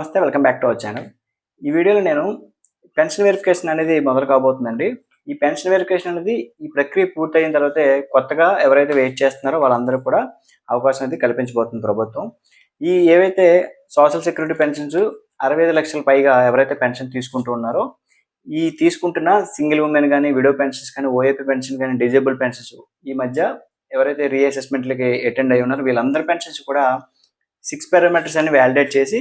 నమస్తే welcome back to our channel. ఈ వీడియోలో నేను పెన్షన్ వెరిఫికేషన్ అనేది మొదలు కాబోతుందండి. ఈ పెన్షన్ వెరిఫికేషన్ అనేది ఈ ప్రక్రియ పూర్తయిన తర్వాతే కొత్తగా ఎవరైతే వెయిట్ చేస్తున్నారో వాళ్ళందరూ కూడా అవకాశం అనేది కల్పించబోతుంది ప్రభుత్వం. ఈ ఏవైతే సోషల్ సెక్యూరిటీ పెన్షన్స్ అరవై ఐదు లక్షల పైగా ఎవరైతే పెన్షన్ తీసుకుంటూ ఉన్నారో ఈ తీసుకుంటున్న సింగిల్ ఉమెన్ కానీ విడో పెన్షన్స్ కానీ ఓఏపీ పెన్షన్ కానీ డిజేబుల్ పెన్షన్స్ ఈ మధ్య ఎవరైతే రీఅసెస్మెంట్లకి అటెండ్ అయి ఉన్నారో వీళ్ళందరి పెన్షన్స్ కూడా సిక్స్ పారామీటర్స్ అన్ని వ్యాలిడేట్ చేసి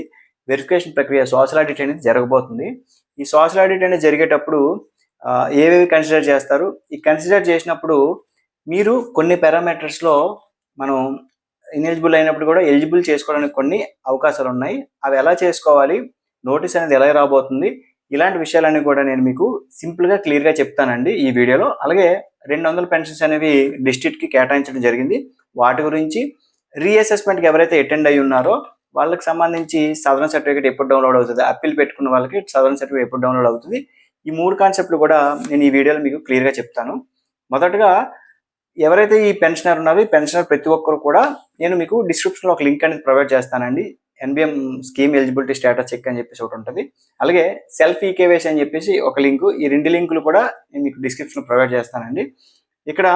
వెరిఫికేషన్ ప్రక్రియ సోషల్ ఆడిట్ అనేది జరగబోతుంది. ఈ సోషల్ ఆడిట్ అనేది జరిగేటప్పుడు ఏవేవి కన్సిడర్ చేస్తారు? ఈ కన్సిడర్ చేసినప్పుడు మీరు కొన్ని పారామీటర్స్లో మనం ఇనెలిజిబుల్ అయినప్పుడు కూడా ఎలిజిబుల్ చేసుకోవడానికి కొన్ని అవకాశాలు ఉన్నాయి. అవి ఎలా చేసుకోవాలి? నోటీస్ అనేది ఎలా రాబోతుంది? ఇలాంటి విషయాలన్నీ కూడా నేను మీకు సింపుల్గా క్లియర్గా చెప్తానండి ఈ వీడియోలో. అలాగే రెండు వందల పెన్షన్స్ అనేవి డిస్ట్రిక్ట్కి కేటాయించడం జరిగింది. వాటి గురించి రీఅసెస్మెంట్కి ఎవరైతే అటెండ్ అయి ఉన్నారో వాళ్ళకి సంబంధించి సదరన్ సర్టిఫికేట్ ఎప్పుడు డౌన్లోడ్ అవుతుంది అప్పీల్ పెట్టుకున్న వాళ్ళకి సదరన్ సర్టిఫికేట్ ఎప్పుడు డౌన్లోడ్ అవుతుంది. ఈ మూడు కాన్సెప్ట్లు కూడా నేను ఈ వీడియోలో మీకు క్లియర్గా చెప్తాను. మొదటగా ఎవరైతే ఈ పెన్షనర్ ఉన్నారో ఈ పెన్షనర్ ప్రతి ఒక్కరు కూడా నేను మీకు డిస్క్రిప్షన్లో ఒక లింక్ అనేది ప్రొవైడ్ చేస్తానండి. NBM scheme eligibility status check అని చెప్పేసి ఒకటి ఉంటుంది. అలాగే సెల్ఫ్ ఈకేవేసి అని చెప్పేసి ఒక లింకు ఈ రెండు లింకులు కూడా నేను మీకు డిస్క్రిప్షన్లో ప్రొవైడ్ చేస్తానండి. ఇక్కడ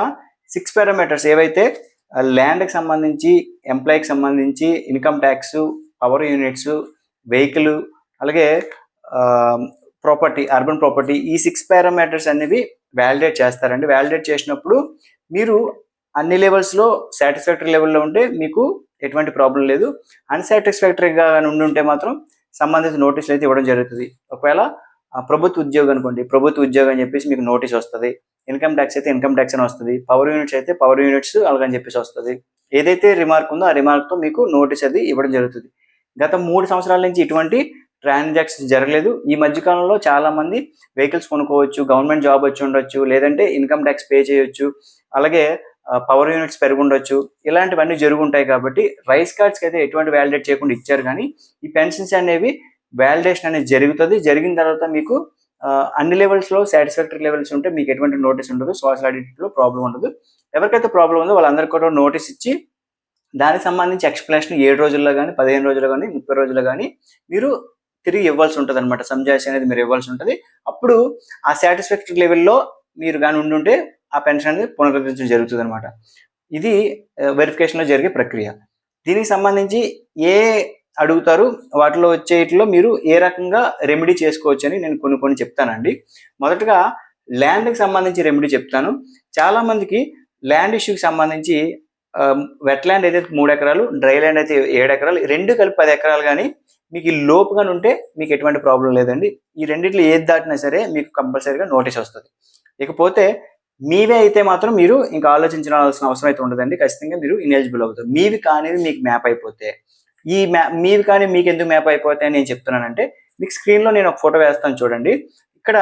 సిక్స్ పారామీటర్స్ ఏవైతే ల్యాండ్కి సంబంధించి ఎంప్లాయీకి సంబంధించి income tax power units vehicle అలాగే ప్రాపర్టీ అర్బన్ ప్రాపర్టీ ఈ సిక్స్ పారామీటర్స్ అనేవి వ్యాలిడేట్ చేస్తారండి. వ్యాలిడేట్ చేసినప్పుడు మీరు అన్ని లెవెల్స్లో సాటిస్ఫాక్టరీ లెవెల్లో ఉంటే మీకు ఎటువంటి ప్రాబ్లం లేదు. అన్సాటిస్ఫాక్టరీగా ఉండి ఉంటే మాత్రం సంబంధిత నోటీసులు అయితే ఇవ్వడం జరుగుతుంది. ఒకవేళ ప్రభుత్వ ఉద్యోగం అనుకోండి ప్రభుత్వ ఉద్యోగం అని చెప్పేసి మీకు నోటీస్ వస్తుంది. ఇన్కమ్ ట్యాక్స్ అయితే ఇన్కమ్ ట్యాక్స్ అని వస్తుంది. పవర్ యూనిట్స్ అయితే పవర్ యూనిట్స్ అలాగని చెప్పేసి వస్తుంది. ఏదైతే రిమార్క్ ఉందో ఆ రిమార్క్తో మీకు నోటీస్ అది ఇవ్వడం జరుగుతుంది. గత మూడు సంవత్సరాల నుంచి ఇటువంటి ట్రాన్సాక్షన్ జరగలేదు. ఈ మధ్యకాలంలో చాలా మంది వెహికల్స్ కొనుక్కోవచ్చు గవర్నమెంట్ జాబ్ వచ్చి ఉండొచ్చు లేదంటే ఇన్కమ్ ట్యాక్స్ పే చేయొచ్చు అలాగే పవర్ యూనిట్స్ పెరుగుండొచ్చు. ఇలాంటివన్నీ జరుగుంటాయి కాబట్టి రైస్ కార్డ్స్కి అయితే ఎటువంటి వ్యాలిడేట్ చేయకుండా ఇచ్చారు కానీ ఈ పెన్షన్స్ అనేవి వ్యాలిడేషన్ అనేది జరుగుతుంది. జరిగిన తర్వాత మీకు అన్ని లెవెల్స్లో సాటిస్ఫాక్టరీ లెవెల్స్ ఉంటే మీకు ఎటువంటి నోటీస్ ఉండదు సోషల్ ఆడిట్లో ప్రాబ్లం ఉండదు. ఎవరికైతే ప్రాబ్లం ఉందో వాళ్ళందరికీ కూడా నోటీస్ ఇచ్చి దానికి సంబంధించి ఎక్స్ప్లెనేషన్ ఏడు రోజుల్లో కానీ పదిహేను రోజుల్లో కానీ ముప్పై రోజుల్లో కానీ మీరు తిరిగి ఇవ్వాల్సి ఉంటుంది అనమాట సంజాయిషి అనేది మీరు ఇవ్వాల్సి ఉంటుంది. అప్పుడు ఆ సాటిస్ఫాక్టరీ లెవెల్లో మీరు కానీ ఉండుంటే ఆ పెన్షన్ అనేది పునరుద్ధరించడం జరుగుతుంది అనమాట ఇది వెరిఫికేషన్లో జరిగే ప్రక్రియ. దీనికి సంబంధించి ఏ అడుగుతారు. వాటిలో వచ్చేటిలో మీరు ఏ రకంగా రెమెడీ చేసుకోవచ్చు అని నేను కొన్ని కొన్ని చెప్తానండి. మొదటగా ల్యాండ్కి సంబంధించి రెమెడీ చెప్తాను. చాలా మందికి ల్యాండ్ ఇష్యూకి సంబంధించి వెట్ ల్యాండ్ అయితే మూడు ఎకరాలు డ్రై ల్యాండ్ అయితే ఏడు ఎకరాలు రెండు కలిపి పది ఎకరాలు కానీ మీకు ఈ లోపుగా ఉంటే మీకు ఎటువంటి ప్రాబ్లం లేదండి. ఈ రెండిట్లో ఏది దాటినా సరే మీకు కంపల్సరీగా నోటీస్ వస్తుంది. ఇకపోతే మీవే అయితే మాత్రం మీరు ఇంకా ఆలోచించాల్సిన అవసరం అయితే ఉండదండి. ఖచ్చితంగా మీరు ఇనెలిజిబుల్ అవుతారు. మీవి కానివి మీకు మ్యాప్ అయిపోతే. ఈ మ్యా మీవి కానీ మీకు ఎందుకు మ్యాప్ అయిపోతాయి అని నేను చెప్తున్నానంటే మీకు స్క్రీన్లో నేను ఒక ఫోటో వేస్తాను చూడండి. ఇక్కడ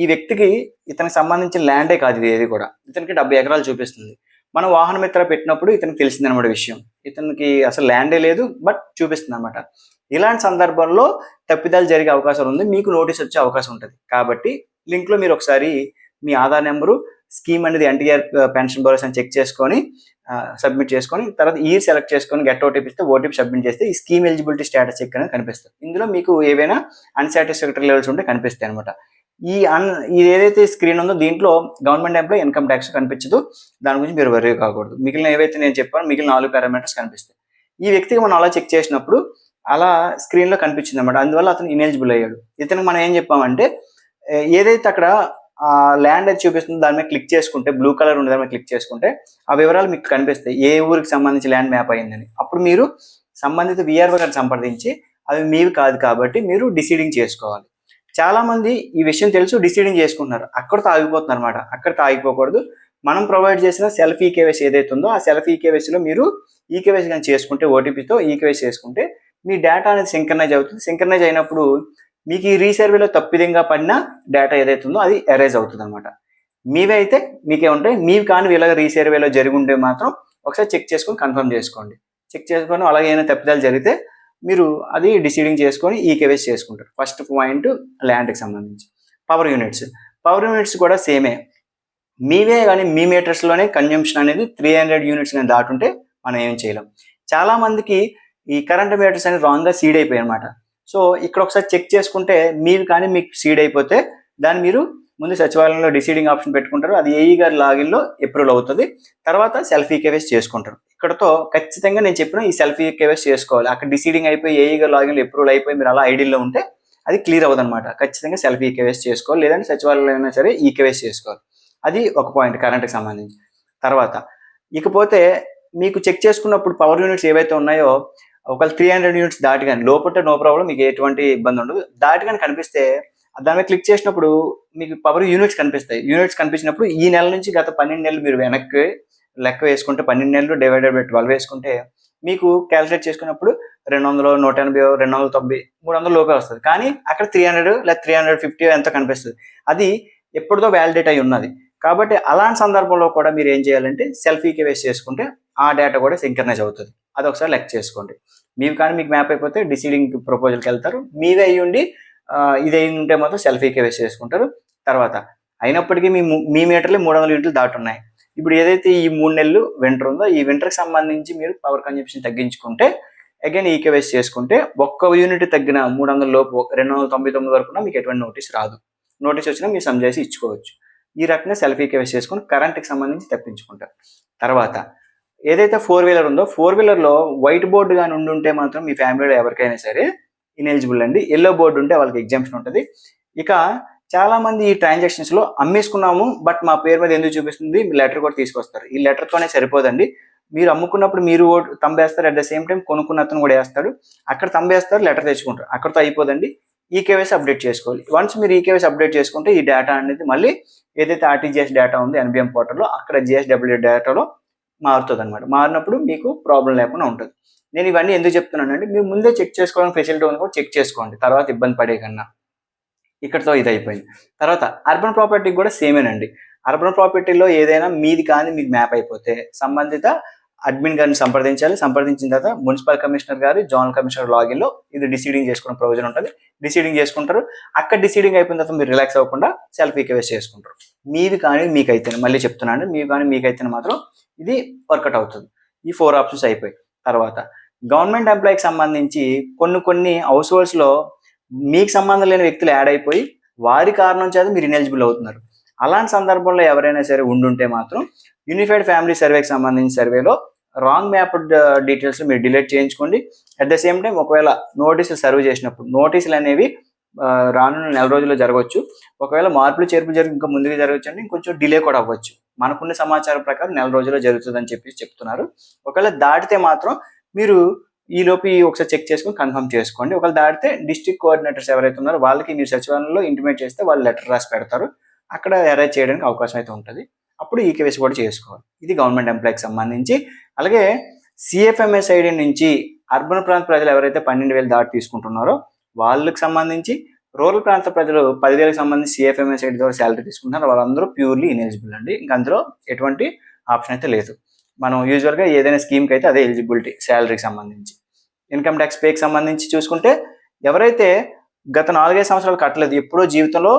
ఈ వ్యక్తికి ఇతనికి సంబంధించిన ల్యాండే కాదు ఇది ఏది కూడా. ఇతనికి డెబ్బై ఎకరాలు చూపిస్తుంది. మనం వాహన మిత్ర పెట్టినప్పుడు ఇతనికి తెలిసింది అనమాట విషయం. ఇతనికి అసలు ల్యాండే లేదు బట్ చూపిస్తుంది అనమాట ఇలాంటి సందర్భంలో తప్పిదాలు జరిగే అవకాశం ఉంది మీకు నోటీస్ వచ్చే అవకాశం ఉంటుంది. కాబట్టి లింక్లో మీరు ఒకసారి మీ ఆధార్ నెంబరు స్కీమ్ అనేది ఎన్టీఆర్ పెన్షన్ భరోసా అని చెక్ చేసుకొని సబ్మిట్ చేసుకొని తర్వాత ఇయర్ సెలెక్ట్ చేసుకొని గెట్ ఓటీపీ ఇస్తే ఓటీపీ సబ్మిట్ చేస్తే ఈ స్కీమ్ ఎలిజిబిలిటీ స్టేటస్ చెక్ అనేది కనిపిస్తుంది. ఇందులో మీకు ఏవైనా అన్సాటిస్ఫాక్టరీ లెవెల్స్ ఉంటే కనిపిస్తాయి అనమాట ఈ అన్ ఇది ఏదైతే స్క్రీన్ ఉందో దీంట్లో గవర్నమెంట్ ఎంప్లాయ్ ఇన్కమ్ ట్యాక్స్ కనిపించదు. దాని గురించి మీరు వరీ కాకూడదు. మిగిలిన ఏవైతే నేను చెప్పాను మిగిలిన నాలుగు పారామీటర్స్ కనిపిస్తాయి. ఈ వ్యక్తికి మనం అలా చెక్ చేసినప్పుడు అలా స్క్రీన్లో కనిపించింది అనమాట అందువల్ల అతను ఇనెలిజిబుల్ అయ్యాడు. ఇతనికి మనం ఏం చెప్పామంటే ఏదైతే అక్కడ ల్యాండ్ అది చూపిస్తుంది దాని మీద క్లిక్ చేసుకుంటే బ్లూ కలర్ ఉన్న దాని మీద క్లిక్ చేసుకుంటే ఆ వివరాలు మీకు కనిపిస్తాయి. ఏ ఊరికి సంబంధించి ల్యాండ్ మ్యాప్ అయిందని. అప్పుడు మీరు సంబంధిత విఆర్ఓ గారిని సంప్రదించి అవి మీవి కాదు కాబట్టి మీరు డిసైడింగ్ చేసుకోవాలి. చాలా మంది ఈ విషయం తెలుసు డిసైడింగ్ చేసుకుంటున్నారు. అక్కడతో ఆగిపోతున్నారు అనమాట అక్కడతో ఆగిపోకూడదు మనం ప్రొవైడ్ చేసిన సెల్ఫ్ ఈకేవైసీ ఏదైతే ఉందో ఆ సెల్ఫ్ ఈకేవైసీలో మీరు ఈకేవైసీ కానీ చేసుకుంటే ఓటీపీతో ఈకేవైసీ చేసుకుంటే మీ డేటా అనేది సింక్రనైజ్ అవుతుంది. సింక్రనైజ్ అయినప్పుడు మీకు ఈ రీసర్వేలో తప్పిదంగా పడిన డేటా ఏదైతే ఉందో అది ఎరేజ్ అవుతుంది అనమాట మీవే అయితే మీకేముంటాయి మీవి కానీ ఇలాగ రీసర్వేలో జరిగి ఉంటే మాత్రం ఒకసారి చెక్ చేసుకొని కన్ఫర్మ్ చేసుకోండి. చెక్ చేసుకొని అలాగే ఏమైనా తప్పిదాలు జరిగితే మీరు అది డిసైడింగ్ చేసుకొని ఈ కేవైసీ చేసుకుంటారు. ఫస్ట్ పాయింట్ ల్యాండ్కి సంబంధించి. పవర్ యూనిట్స్ పవర్ యూనిట్స్ కూడా సేమే మీవే కానీ మీ మీటర్స్లోనే కన్జంప్షన్ అనేది త్రీ హండ్రెడ్ యూనిట్స్ కానీ దాటుంటే మనం ఏం చేయలేం. చాలామందికి ఈ కరెంట్ మీటర్స్ అనేది రాంగ్గా సీడ్ అయిపోయాయి అనమాట సో ఇక్కడ ఒకసారి చెక్ చేసుకుంటే మీరు కానీ మీకు సీడ్ అయిపోతే దాన్ని మీరు ముందు సచివాలయంలో డిసీడింగ్ ఆప్షన్ పెట్టుకుంటారు. అది ఏఈ గారి లాగిన్లో అప్రూవల్ అవుతుంది. తర్వాత సెల్ఫీ కేవైస్ చేసుకుంటారు. ఇక్కడతో ఖచ్చితంగా నేను చెప్పిన ఈ సెల్ఫీ కేవైస్ చేసుకోవాలి. అక్కడ డిసీడింగ్ అయిపోయి ఏఈ గారి లాగిన్లో అప్రూవల్ అయిపోయి మీరు అలా ఐడీలో ఉంటే అది క్లియర్ అవ్వదు అనమాట ఖచ్చితంగా సెల్ఫీ కేవైస్ చేసుకోవాలి. లేదంటే సచివాలయంలో అయినా సరే ఈ కేవైస్ చేసుకోవాలి. అది ఒక పాయింట్ కరెంట్కి సంబంధించి. తర్వాత ఇకపోతే మీకు చెక్ చేసుకున్నప్పుడు పవర్ యూనిట్స్ ఏవైతే ఉన్నాయో ఒకవేళ త్రీ హండ్రెడ్ యూనిట్స్ దాటి కానీ లోపల నో ప్రాబ్లం మీకు ఎటువంటి ఇబ్బంది ఉండదు. దాటి కానీ కనిపిస్తే దాని మీద క్లిక్ చేసినప్పుడు మీకు పవర్ యూనిట్స్ కనిపిస్తాయి. యూనిట్స్ కనిపించినప్పుడు ఈ నెల నుంచి గత పన్నెండు నెలలు మీరు వెనక్కి లెక్క వేసుకుంటే పన్నెండు నెలలు డివైడెడ్ బై ట్వెల్వ్ వేసుకుంటే మీకు క్యాలిక్యులేట్ చేసుకున్నప్పుడు రెండు వందలు నూట ఎనభై రెండు వందల తొంభై మూడు వందల లోపే వస్తుంది. కానీ అక్కడ త్రీ హండ్రెడ్ లేదా త్రీ హండ్రెడ్ ఫిఫ్టీ ఎంత కనిపిస్తుంది. అది ఎప్పటిదో వ్యాలిడేట్ అయి ఉన్నది. కాబట్టి అలాంటి సందర్భంలో కూడా మీరు ఏం చేయాలంటే సెల్ఫీకి వేస్ట్ చేసుకుంటే ఆ డేటా కూడా సింకర్నైజ్ అవుతుంది. అది ఒకసారి లెక్క చేసుకోండి. మీవి కానీ మీకు మ్యాప్ అయిపోతే డిసీడింగ్ ప్రపోజల్కి వెళ్తారు. మీవే అయ్యి ఉండి ఇది అయి ఉంటే మాత్రం సెల్ఫీకే వేస్ట్ చేసుకుంటారు. తర్వాత అయినప్పటికీ మీ మీ మీటర్లు మూడు వందల యూనిట్లు దాటున్నాయి. ఇప్పుడు ఏదైతే ఈ మూడు నెలలు వింటర్ ఉందో ఈ వింటర్కి సంబంధించి మీరు పవర్ కన్జంప్షన్ తగ్గించుకుంటే అగైన్ ఈకేవైస్ చేసుకుంటే ఒక్క యూనిట్ తగ్గిన మూడు వందల లోపు రెండు వందల తొంభై తొమ్మిది వరకు మీకు ఎటువంటి నోటీస్ రాదు. నోటీస్ వచ్చినా మీరు సమ్ చేసి ఇచ్చుకోవచ్చు. ఈ రకంగా సెల్ఫ్ ఈకేవైస్ చేసుకుని కరెంట్కి సంబంధించి తప్పించుకుంటారు. తర్వాత ఏదైతే ఫోర్ వీలర్ ఉందో ఫోర్ వీలర్లో వైట్ బోర్డు కానీ ఉండుంటే మాత్రం మీ ఫ్యామిలీలో ఎవరికైనా సరే ఇనెలిజిబుల్ అండి. ఎల్లో బోర్డు ఉంటే వాళ్ళకి ఎగ్జామ్షన్ ఉంటుంది. ఇక చాలా మంది ఈ ట్రాన్సాక్షన్స్లో అమ్మేసుకున్నాము బట్ మా పేరు మీద ఎందుకు చూపిస్తుంది? మీ లెటర్ కూడా తీసుకొస్తారు. ఈ లెటర్ తోనే సరిపోదండి. మీరు అమ్ముకున్నప్పుడు మీరు ఓ- తంబేస్తారు అట్ ద సేమ్ టైం కొనుక్కున్న అతను కూడా వేస్తాడు. అక్కడ తంబేస్తారు లెటర్ తెచ్చుకుంటారు. అక్కడతో అయిపోదండి. ఈ కేవైసీ అప్డేట్ చేసుకోవాలి. వన్స్ మీరు ఈ కేవైసీ అప్డేట్ చేసుకుంటే ఈ డేటా అనేది మళ్ళీ ఏదైతే ఆర్టీజీఎస్ డేటా ఉంది ఎన్బిఎం పోర్టల్లో అక్కడ జిఎస్డబ్ల్యూ డేటాలో మారుతుంది అనమాట మారినప్పుడు మీకు ప్రాబ్లం లేకుండా ఉంటుంది. నేను ఇవన్నీ ఎందుకు చెప్తున్నానంటే మీరు ముందే చెక్ చేసుకోవడానికి ఫెసిలిటీ ఉంది కూడా చెక్ చేసుకోండి. తర్వాత ఇబ్బంది పడే కన్నా. ఇక్కడతో ఇది అయిపోయింది తర్వాత అర్బన్ ప్రాపర్టీకి కూడా సేమేనండి. అర్బన్ ప్రాపర్టీలో ఏదైనా మీది కానీ మీకు మ్యాప్ అయిపోతే సంబంధిత అడ్మిన్ గారిని సంప్రదించాలి. సంప్రదించిన తర్వాత మున్సిపల్ కమిషనర్ గారు జోనల్ కమిషనర్ లాగిన్లో ఇది డిసీడింగ్ చేసుకునే ప్రొవిజన్ ఉంటుంది. డిసీడింగ్ చేసుకుంటారు. అక్కడ డిసీడింగ్ అయిపోయిన తర్వాత మీరు రిలాక్స్ అవ్వకుండా సెల్ఫ్ ఈకేవైస్ చేసుకుంటారు. మీది కానీ మీకైతేనే మళ్ళీ చెప్తున్నాను మీవి కానీ మీకైతేనే మాత్రం ఇది వర్కౌట్ అవుతుంది. ఈ ఫోర్ ఆప్షన్స్ అయిపోయి తర్వాత గవర్నమెంట్ ఎంప్లాయీకి సంబంధించి కొన్ని కొన్ని హౌస్ హోల్డ్స్లో మీకు సంబంధం లేని వ్యక్తులు యాడ్ అయిపోయి వారి కారణం చేత మీరు ఇనెలిజిబుల్ అవుతున్నారు. అలాంటి సందర్భంలో ఎవరైనా సరే ఉండుంటే మాత్రం యూనిఫైడ్ ఫ్యామిలీ సర్వేకి సంబంధించిన సర్వేలో రాంగ్ మ్యాప్ డీటెయిల్స్ మీరు డిలీట్ చేయించుకోండి. అట్ ద సేమ్ టైం ఒకవేళ నోటీసులు సర్వ్ చేసినప్పుడు నోటీసులు అనేవి uh, రానున్న నెల రోజుల్లో జరగవచ్చు. ఒకవేళ మార్పులు చేర్పులు జరిగి ఇంకా ముందుగా జరగవచ్చు అంటే ఇంకొంచెం డిలే కూడా అవ్వచ్చు. మనకున్న సమాచారం ప్రకారం నెల రోజుల్లో జరుగుతుందని చెప్పి చెప్తున్నారు. ఒకవేళ దాటితే మాత్రం మీరు ఈలోపు ఒకసారి చెక్ చేసుకొని కన్ఫర్మ్ చేసుకోండి. ఒకవేళ దాటితే డిస్ట్రిక్ట్ కోఆర్డినేటర్స్ ఎవరైతే ఉన్నారో వాళ్ళకి మీరు సచివాలయంలో ఇంటిమేట్ చేస్తే వాళ్ళు లెటర్ రాసి పెడతారు. అక్కడ అరేంజ్ చేయడానికి అవకాశం అయితే ఉంటుంది. అప్పుడు ఈ కేవైసీ కూడా చేసుకోవాలి. ఇది గవర్నమెంట్ ఎంప్లాయీకి సంబంధించి. అలాగే సిఎఫ్ఎంఎస్ ఐడి నుంచి అర్బన్ ప్రాంత ప్రజలు ఎవరైతే పన్నెండు వేలు దాటి తీసుకుంటున్నారో వాళ్ళకి సంబంధించి రూరల్ ప్రాంత ప్రజలు పదివేలకు సంబంధించి సిఎఫ్ఎంఎస్ ఐడి ద్వారా శాలరీ తీసుకుంటున్నారు. వాళ్ళందరూ ప్యూర్లీ ఇనెలిజిబుల్ అండి. ఇంకా అందులో ఎటువంటి ఆప్షన్ అయితే లేదు. మనం యూజువల్గా ఏదైనా స్కీమ్కి అయితే అదే ఎలిజిబిలిటీ శాలరీకి సంబంధించి. ఇన్కమ్ ట్యాక్స్ పేకి సంబంధించి చూసుకుంటే ఎవరైతే గత నాలుగైదు సంవత్సరాలు కట్టలేదు ఎప్పుడో జీవితంలో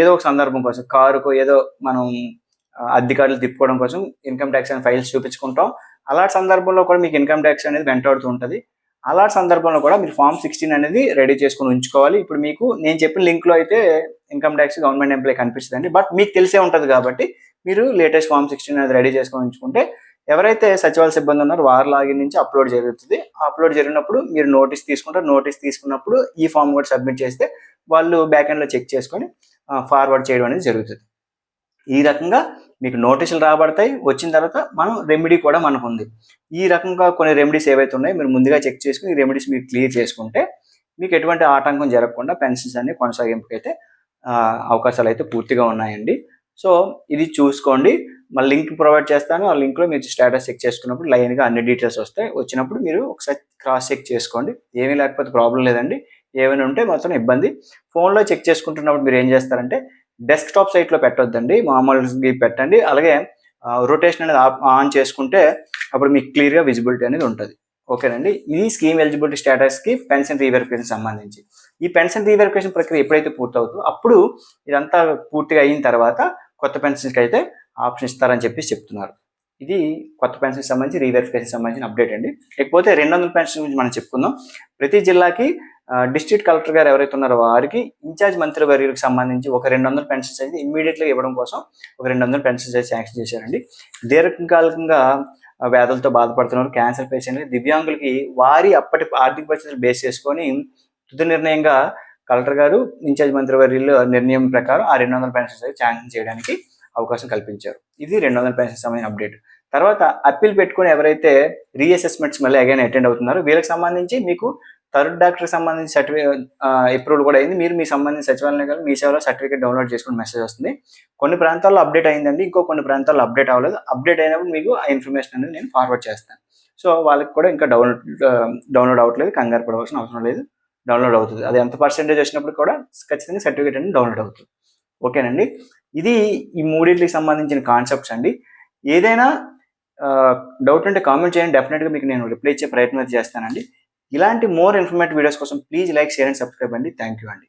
ఏదో ఒక సందర్భం కోసం కారుకో ఏదో మనం అద్దె కార్డులు తిప్పుకోవడం కోసం ఇన్కమ్ ట్యాక్స్ అనే ఫైల్స్ చూపించుకుంటాం. అలాంటి సందర్భంలో కూడా మీకు ఇన్కమ్ ట్యాక్స్ అనేది వెంటాడుతూ ఉంటుంది. అలాంటి సందర్భంలో కూడా మీరు ఫామ్ సిక్స్టీన్ అనేది రెడీ చేసుకుని ఉంచుకోవాలి. ఇప్పుడు మీకు నేను చెప్పిన లింక్లో అయితే ఇన్కమ్ ట్యాక్స్ గవర్నమెంట్ ఎంప్లాయ్ కనిపిస్తుందండి. బట్ మీకు తెలిసే ఉంటుంది కాబట్టి మీరు లేటెస్ట్ ఫామ్ సిక్స్టీన్ అనేది రెడీ చేసుకొని ఉంచుకుంటే ఎవరైతే సచివాలయ సిబ్బంది ఉన్నారో వారి లాగిన్ నుంచి అప్లోడ్ జరుగుతుంది. అప్లోడ్ జరిగినప్పుడు మీరు నోటీస్ తీసుకుంటారు. నోటీస్ తీసుకున్నప్పుడు ఈ ఫామ్ కూడా సబ్మిట్ చేస్తే వాళ్ళు బ్యాక్ ఎండ్లో చెక్ చేసుకొని ఫార్వర్డ్ చేయడం అనేది జరుగుతుంది. ఈ రకంగా మీకు నోటీసులు రాబడతాయి వచ్చిన తర్వాత మనం రెమెడీ కూడా మనకు ఉంది ఈ రకంగా కొన్ని రెమెడీస్ ఏవైతే ఉన్నాయో మీరు ముందుగా చెక్ చేసుకుని ఈ రెమెడీస్ మీరు క్లియర్ చేసుకుంటే మీకు ఎటువంటి ఆటంకం జరగకుండా పెన్షన్స్ అన్ని కొనసాగింపుకైతే అయితే అవకాశాలు అయితే పూర్తిగా ఉన్నాయండి. సో ఇది చూసుకోండి. మళ్ళీ లింక్ ప్రొవైడ్ చేస్తాను. ఆ లింక్లో మీరు స్టేటస్ చెక్ చేసుకున్నప్పుడు లైన్గా అన్ని డీటెయిల్స్ వస్తాయి. వచ్చినప్పుడు మీరు ఒకసారి క్రాస్ చెక్ చేసుకోండి. ఏమీ లేకపోతే ప్రాబ్లం లేదండి. ఏమైనా ఉంటే మాత్రం ఇబ్బంది. ఫోన్లో చెక్ చేసుకుంటున్నప్పుడు మీరు ఏం చేస్తారంటే డెస్క్టాప్ సైట్లో పెట్టొద్దండి మామూలుగా పెట్టండి. అలాగే రొటేషన్ అనేది ఆప్- ఆన్ చేసుకుంటే అప్పుడు మీకు క్లియర్గా విజిబిలిటీ అనేది ఉంటుంది. ఓకేనండి? ఇది స్కీమ్ ఎలిజిబిలిటీ స్టేటస్కి పెన్షన్ రీవెరిఫికేషన్ సంబంధించి. ఈ పెన్షన్ రీవెరిఫికేషన్ ప్రక్రియ ఎప్పుడైతే పూర్తవుతుందో అప్పుడు ఇదంతా పూర్తిగా అయిన తర్వాత కొత్త పెన్షన్స్కి అయితే ఆప్షన్ ఇస్తారని చెప్పి చెప్తున్నారు. ఇది కొత్త పెన్షన్ సంబంధించి రీవెరిఫికేషన్ సంబంధించిన అప్డేట్ అండి. లేకపోతే రెండు వందల పెన్షన్ గురించి మనం చెప్పుకుందాం. ప్రతి జిల్లాకి డిస్ట్రిక్ట్ కలెక్టర్ గారు ఎవరైతే ఉన్నారో వారికి ఇన్ఛార్జ్ మంత్రి వర్యులకు సంబంధించి ఒక రెండు వందల పెన్షన్స్ అయితే ఇమ్మీడియట్గా ఇవ్వడం కోసం ఒక రెండు వందల పెన్షన్స్ అయితే శాంక్షన్ చేశారండి. దీర్ఘకాలికంగా వ్యాధులతో బాధపడుతున్నారు క్యాన్సర్ పేషెంట్లు దివ్యాంగులకి వారి అప్పటి ఆర్థిక పరిస్థితులు బేస్ చేసుకొని తుది నిర్ణయంగా కలెక్టర్ గారు ఇన్ఛార్జ్ మంత్రి వర్యులు నిర్ణయం ప్రకారం ఆ రెండు వందల పెన్షన్స్ అయితే శాంక్షన్ చేయడానికి అవకాశం కల్పించారు. ఇది రెండు వందల పెన్షన్ సంబంధించిన అప్డేట్ తర్వాత అప్పీల్ పెట్టుకుని ఎవరైతే రీఅసెస్మెంట్స్ మళ్ళీ అగైన్ అటెండ్ అవుతున్నారో వీళ్ళకి సంబంధించి మీకు థర్డ్ డాక్టర్కి సంబంధించి సర్టిఫికేట్ అప్రూవల్ కూడా అయింది. మీరు మీ సంబంధించిన సచివాలయం కానీ మీ సేవలో సర్టిఫికేట్ డౌన్లోడ్ చేసుకుని మెసేజ్ వస్తుంది. కొన్ని ప్రాంతాల్లో అప్డేట్ అయిందండి. ఇంకో కొన్ని ప్రాంతాల్లో అప్డేట్ అవ్వలేదు. అప్డేట్ అయినప్పుడు మీకు ఆ ఇన్ఫర్మేషన్ అనేది నేను ఫార్వర్డ్ చేస్తాను. సో వాళ్ళకి కూడా ఇంకా డౌన్లోడ్ డౌన్లోడ్ అవ్వట్లేదు. కంగారు పడవలసిన అవసరం లేదు. డౌన్లోడ్ అవుతుంది. అది ఎంత పర్సెంటేజ్ వచ్చినప్పుడు కూడా ఖచ్చితంగా సర్టిఫికేట్ అనేది డౌన్లోడ్ అవుతుంది. ఓకేనండి? ఇది ఈ మూడింటికి సంబంధించిన కాన్సెప్ట్స్ అండి. ఏదైనా డౌట్ ఉంటే కామెంట్ చేయండి. డెఫినెట్గా మీకు నేను రిప్లై ఇచ్చే ప్రయత్నం అయితే చేస్తానండి. ఇలాంటి మోర్ ఇన్ఫర్మేటివ్ వీడియోస్ కోసం please like share and subscribe అండి. థ్యాంక్ యూ అండి.